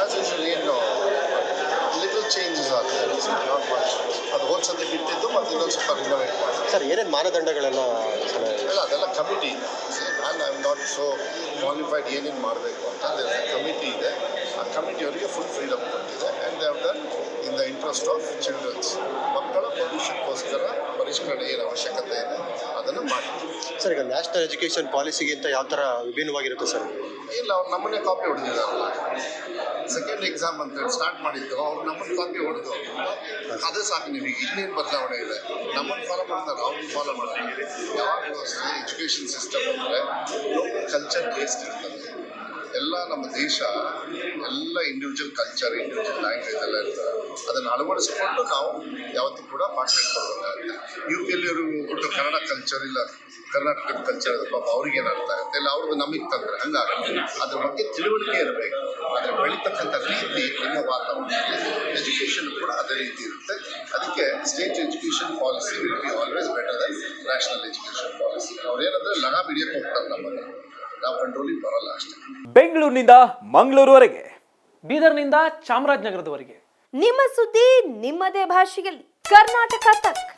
As usual ಏನು little changes ಆಗುತ್ತೆ not much ಅದು ಹೋದ ಸತಿ ಬಿಟ್ಟಿದ್ದು ಮತ್ತು ಇನ್ನೊಂದು ಸ್ವಲ್ಪ ರಿನೋವೇಟ್ ಮಾಡಿ ಸರ್ ಏನೇನು ಮಾನದಂಡಗಳೆಲ್ಲ ಇಲ್ಲ ಅದೆಲ್ಲ ಕಮಿಟಿ ನಾನು I am not so qualified ಏನೇನು ಮಾಡಬೇಕು ಅಂತ. ಕಮಿಟಿ ಇದೆ. ಆ ಕಮಿಟಿಯವರಿಗೆ ಫುಲ್ ಫ್ರೀಡಮ್ ಕೊಟ್ಟಿದೆ. And they have done in the interest of childrens ಮಕ್ಕಳ ಭವಿಷ್ಯಕ್ಕೋಸ್ಕರ ಪರಿಷ್ಕರಣೆ ಏನು ಅವಶ್ಯಕತೆ ಇದೆ ಅದನ್ನು ಮಾಡಿ. ಸರ್ ಈಗ ನ್ಯಾಷನಲ್ ಎಜುಕೇಷನ್ ಪಾಲಿಸಿಗಿಂತ ಯಾವ ಥರ ವಿಭಿನ್ನವಾಗಿರುತ್ತೆ ಸರ್? ಇಲ್ಲ ಅವ್ರು ನಮ್ಮನ್ನೇ ಕಾಪಿ ಹೊಡೆದಿದ್ದಾರಲ್ಲ ಎಕ್ಸಾಮ್ ಅಂತ ಸ್ಟಾರ್ಟ್ ಮಾಡಿದ್ದು, ಅವ್ರು ನಮ್ಮನ್ನು ಕಾಪಿ ಹೊಡೆದು ಅದೇ ಸಾಕು ನಿಮಗೆ, ಇನ್ನೇನು ಬದಲಾವಣೆ ಇದೆ? ನಮ್ಮನ್ನು ಫಾಲೋ ಮಾಡ್ತಾರೆ, ಅವ್ರನ್ನ ಫಾಲೋ ಮಾಡ್ತಾರೆ ಯಾವಾಗಲೂ ಅಷ್ಟೇ ಎಜುಕೇಷನ್ ಸಿಸ್ಟಮ್ ಅಂದರೆ ಲೋಕಲ್ ಕಲ್ಚರ್ ಬೇಸ್ಡ್ ಇರ್ತದೆ. ಎಲ್ಲ ನಮ್ಮ ದೇಶ, ಎಲ್ಲ ಇಂಡಿವಿಜುವಲ್ ಕಲ್ಚರ್ ಇಂಡಿವಿಜುವಲ್ ಲ್ಯಾಂಗ್ವೇಜ್ ಎಲ್ಲ ಇರ್ತದೆ ಅದನ್ನು ಅಳವಡಿಸ್ಕೊಂಡು ನಾವು ಯಾವತ್ತೂ ಕೂಡ ಪಾಠ ಕೊಡಬೇಕಾಗುತ್ತೆ ಯು ಪಿಯಲ್ಲಿ ಕೊಟ್ಟು ಕನ್ನಡ ಕಲ್ಚರ್ ಇಲ್ಲ, ಕರ್ನಾಟಕದ ಕಲ್ಚರ್ ಪಾಪ ಅವ್ರಿಗೆ ಅರ್ಥ ಆಗುತ್ತೆ? ಇಲ್ಲ ಅವ್ರದ್ದು ನಮಗೆ ತಂದ್ರೆ ಹಂಗಾಗುತ್ತೆ. ಅದ್ರ ಬಗ್ಗೆ ತಿಳುವಳಿಕೆ ಇರಬೇಕು. ಆದರೆ ಬೆಳೀತಕ್ಕಂಥ ರೀತಿ ನಿಮ್ಮ ವಾತಾವರಣದಲ್ಲಿ ಎಜುಕೇಷನ್ ಕೂಡ ಅದೇ ರೀತಿ ಇರುತ್ತೆ. ಅದಕ್ಕೆ state education policy will be always better national education policy ಅವ್ರು ಏನಂದ್ರೆ ಲಗಾ ಹಿಡಿಯಕ್ಕೆ ಹೋಗ್ತಾರೆ ನಮ್ಮನ್ನು ಬರಲ್ಲ ಅಷ್ಟೇ. ಬೆಂಗಳೂರಿನಿಂದ ಮಂಗಳೂರುವರೆಗೆ. ಬೀದರ್ನಿಂದ ಚಾಮರಾಜನಗರದವರೆಗೆ. ನಿಮ್ಮ ಸುದ್ದಿ ನಿಮ್ಮದೇ ಭಾಷೆಯಲ್ಲಿ. ಕರ್ನಾಟಕ ತಕ್.